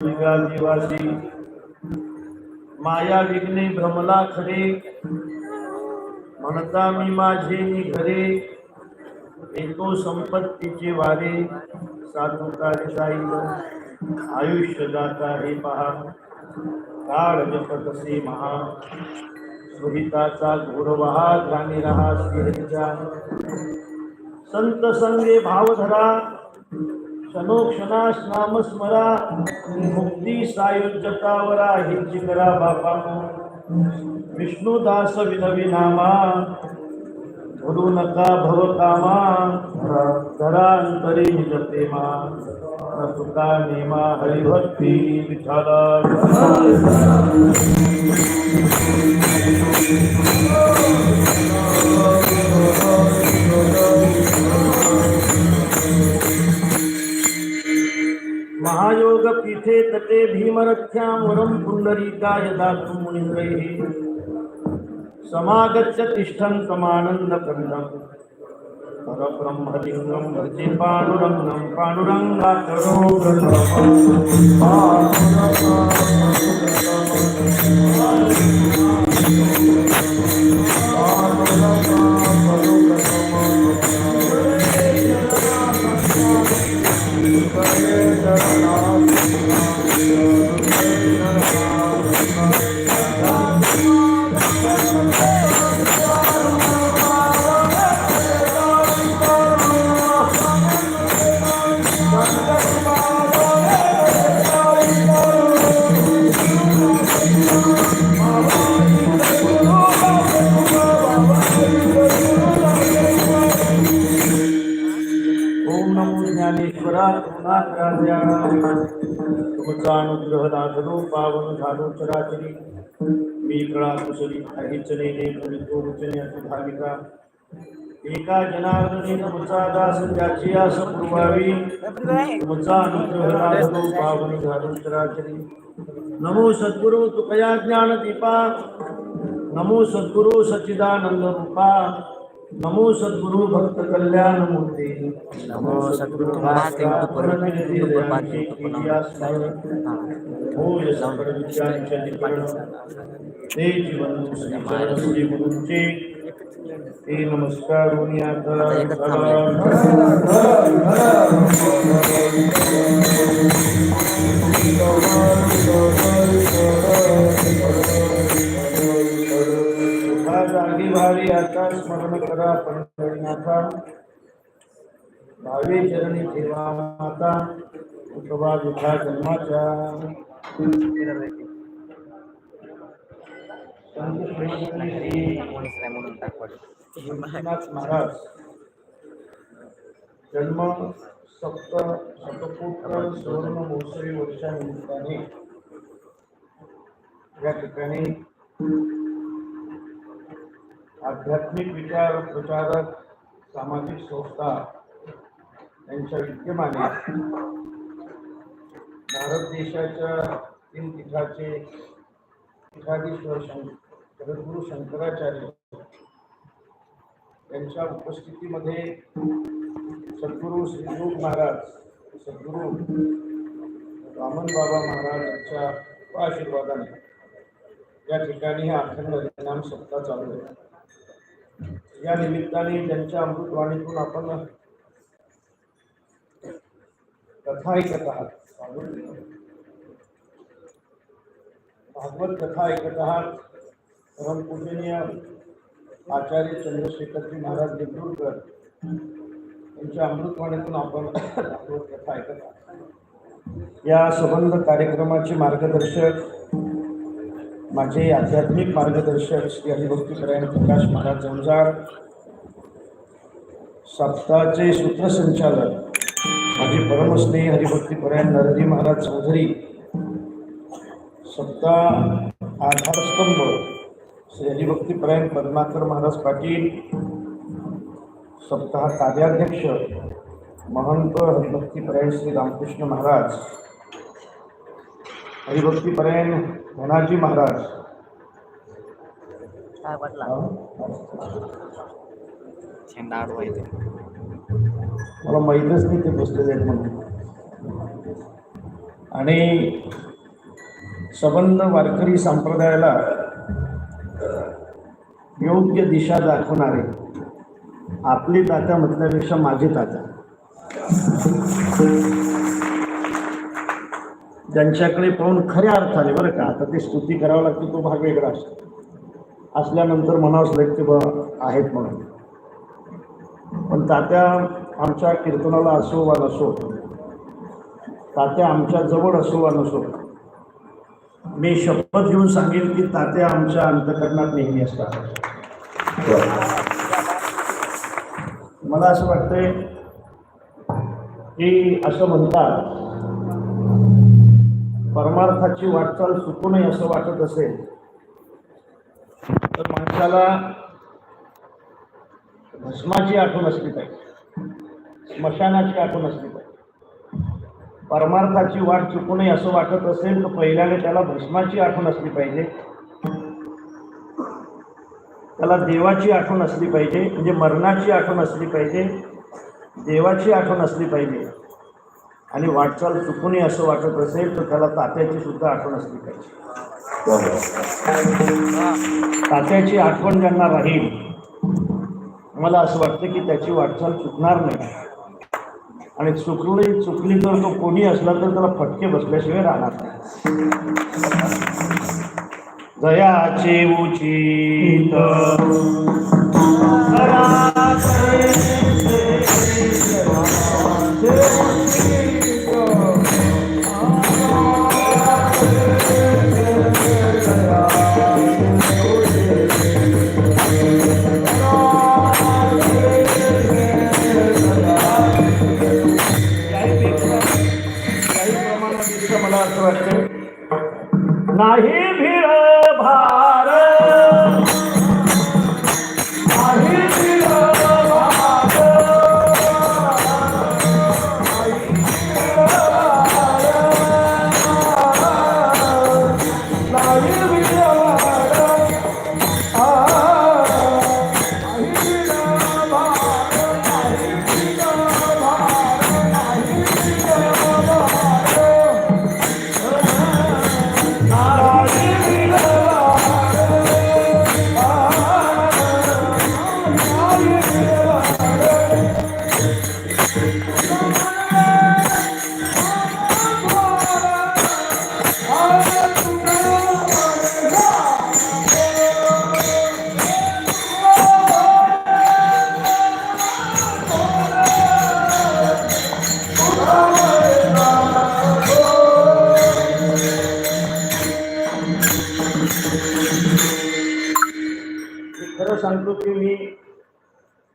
आदिवासी माया विघ्ने भ्रमला खरे म्हणता मी माझे मी घरे येतो संपत्तीचे वारे. साधू कार्यशाही आयुष्य जाता हे पहा. काळ जपतसे महा. सुहिताचा घोरवहा ध्यानी रहा श्रीहरीचा संत संगे भाव धरा क्षणोक्षणास मुक्ती सायुज्यतावरा हिंची करा बापा विष्णुदास विनवी नामा भरू नका भवतामा धरा अंतरी निजते मा न तुका नेमा हरिभक्ती विठाला महायोग पीठे तटे भीमरथ्यां वरं पुण्डरीकाय दातुं मुनिन्द्रैः समानन्द तिष्ठन्तमानन्दकन्दम् परब्रह्मलिङ्गं भजे पाण्डुरङ्गं पाण्डुरङ्गाकरो ओम चराचरी मी कळा कुसली काही चलेने फलितो वचने अति भाविका एका जनार्दने तुमचा दास त्याची आस पुरवावी. तुमचा अनुग्रह दाखलो पावन झालो चराचरी नमो सद्गुरु तुकया ज्ञान दीपा नमो सद्गुरु सच्चिदानंद रूपा. नमो सद्गुरु भक्त कल्याण मूर्ती. नमो सद्गुरु महाते निकरण ते जीवन गुरुंचे ते नमस्कार होणी आता सुखा जागी भावी आता स्मरण करा पंढरीनाथा भावे चरणी ठेवा माता तुकोबा विठा जन्माच्या महाराज जन्म सप्त शतकोत्तर सुवर्ण महोत्सवी वर्षानिमित्ताने या ठिकाणी आध्यात्मिक विचार प्रचारक सामाजिक संस्था यांच्या विद्यमाने भारत देशाच्या तीन पीठाचे पीठाधीश्वर जगद्गुरु शंकराचार्य यांच्या उपस्थितीमध्ये सद्गुरू श्रीयोग महाराज सद्गुरू वामन बाबा महाराज यांच्या आशीर्वादाने या ठिकाणी हा अखंड हरिनाम सप्ताह चालू आहे. या निमित्ताने त्यांच्या अमृतवाणीतून आपण कथा ऐकत आहात. भागवत कथा ऐकत आहात. परमपूजनीय आचार्य चंद्रशेखरजी महाराज देगलूरकर यांच्या अमृतवाणीतून आपण भागवत कथा ऐकत आहात. या संबंध कार्यक्रमाचे मार्गदर्शक माझे आध्यात्मिक मार्गदर्शक श्री हरिभक्तीपरायण प्रकाश महाराज जंजाळ सप्ताहाचे सूत्रसंचालक माझे परमस्नेही हरिभक्तीपरायण नरहरी महाराज चौधरी सप्ताह आधारस्तंभ श्री हरिभक्तीपरायण पद्माकर महाराज पाटील सप्ताह कार्याध्यक्ष महंत हरिभक्तीपरायण श्री रामकृष्ण महाराज हरिभक्तीपरायण धनाजी महाराज. मला माहीतच नाही ते बसलेले आहेत म्हणून. आणि संबंध वारकरी संप्रदायाला योग्य दिशा दाखवणारे आपली तात्या म्हटल्यापेक्षा माझी तात्या. त्यांच्याकडे पाहून खऱ्या अर्थाने बरं का? आता ते स्तुती करावं लागते तो भाग वेगळा असतो. असल्यानंतर म्हणावंच लागते बा आहेत म्हणून. पण तात्या आमच्या कीर्तनाला असो वा नसो तात्या आमच्या जवळ असो वा नसो मी शपथ घेऊन सांगेन की तात्या आमच्या अंतकरणात नेहमी असतात. मला असं वाटतंय की असं म्हणतात परमार्थाची वाटचाल चुकू नये असं वाटत असेल तर माणसाला भस्माची आठवण असली पाहिजे. स्मशानाची आठवण असली पाहिजे. परमार्थाची वाट चुकू नये असं वाटत असेल तर पहिल्याने त्याला भस्माची आठवण असली पाहिजे. त्याला देवाची आठवण असली पाहिजे म्हणजे मरणाची आठवण असली पाहिजे देवाची आठवण असली पाहिजे. आणि वाटचाल चुकूनही असं वाटत असेल तर त्याला तात्याची सुद्धा आठवण असली पाहिजे. तात्याची आठवण ज्यांना राहील मला असं वाटतं की त्याची वाटचाल चुकणार नाही. आणि चुकली चुकली तर तो कोणी असला तर त्याला फटके बसल्याशिवाय राहणार नाही. जयाचे उचित.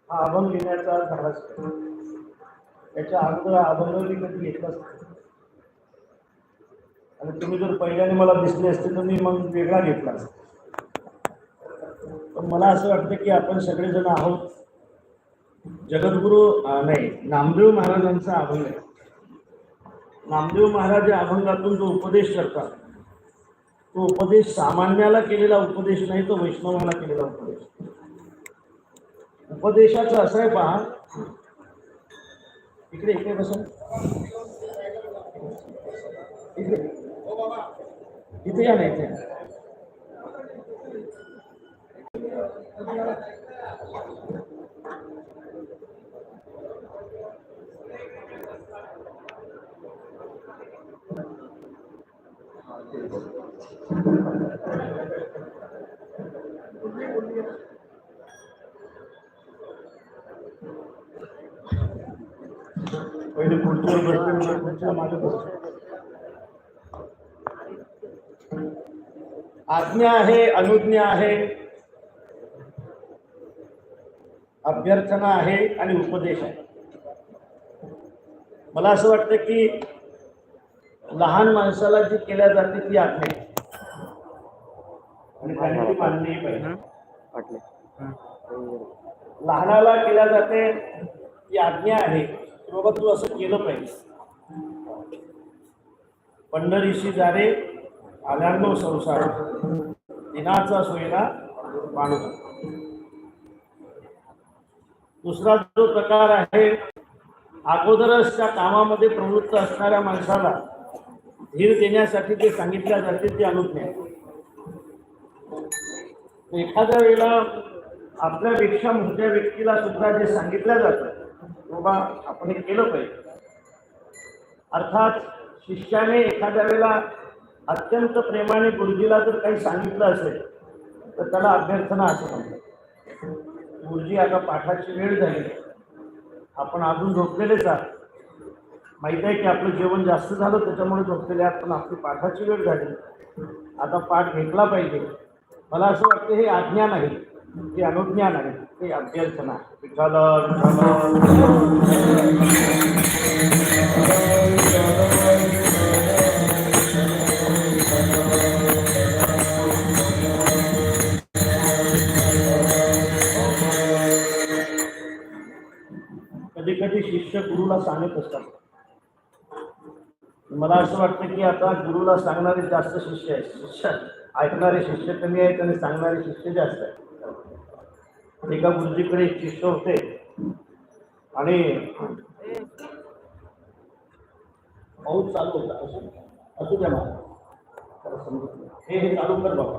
हा अभंग लिहिण्याचा धाडस असतो. त्याच्या अगोदर अभंग मी कधी घेतलाच असतो आणि तुम्ही जर पहिल्याने मला दिसले असते तर मी मग वेगळा घेतला असतो. पण मला असं वाटतं की आपण सगळेजण आहोत. जगद्गुरु नाही नामदेव महाराजांचा अभंग आहे. नामदेव महाराज या अभंगातून जो उपदेश करतात तो उपदेश सामान्याला केलेला उपदेश नाही तो वैष्णवाला केलेला उपदेश. उपदेशाचं असं आहे पहा. इकडे इकडे बसून इकडे. इथे या ना इथे. पहिले खुर्चीवर बसले खुर्चीला मागे बसले आज्ञा आहे अनुज्ञा आहे अभ्यर्थना आहे आणि उपदेश आहे. मला असं वाटतं की लहान माणसाला जी केल्या जाते ती आज्ञा आहे. आणि त्याने ती मानली पाहिजे. लहानाला केल्या जाते ती आज्ञा आहे. बाबा तू असं केलं पाहिजे. पंढरीशी जारे आल्यानो संसार. दिनाचा सोयीला माणूस. दुसरा जो प्रकार आहे अगोदरच त्या कामामध्ये प्रवृत्त असणाऱ्या माणसाला धीर देण्यासाठी ते सांगितल्या जाते ते अनुज्ञा एखाद्या वेळेला आपल्यापेक्षा मोठ्या व्यक्तीला सुद्धा जे सांगितलं जातं बाबा आपण हे केलं पाहिजे. अर्थात शिष्याने एखाद्या वेळेला अत्यंत प्रेमाने गुरुजीला जर काही सांगितलं असेल तर त्याला अभ्यर्थना असं म्हणतात. गुरुजी आता पाठाची वेळ झाली. आपण अजून झोपलेलेच आहात माहीत आहे की आपलं जेवण जास्त झालं त्याच्यामुळे झोपलेले आहात पण आपली पाठाची वेळ झाली. आता पाठ घेतला पाहिजे. मला असं वाटतं हे आज्ञा नाही जे अनुज्ञान आहे ते अभ्यर्थना विठ्ठल कधी कधी शिष्य गुरुला सांगत असतात. मला असं वाटतं की आता गुरुला सांगणारे जास्त शिष्य आहेत. शिष्य ऐकणारे शिष्य कमी आहेत आणि सांगणारे शिष्य जास्त आहेत. एका गुरुजीकडे शिष्य होते. आणि पाऊस चालू होता. असं असू द्या मला समजत हे हे चालू कर बाबा.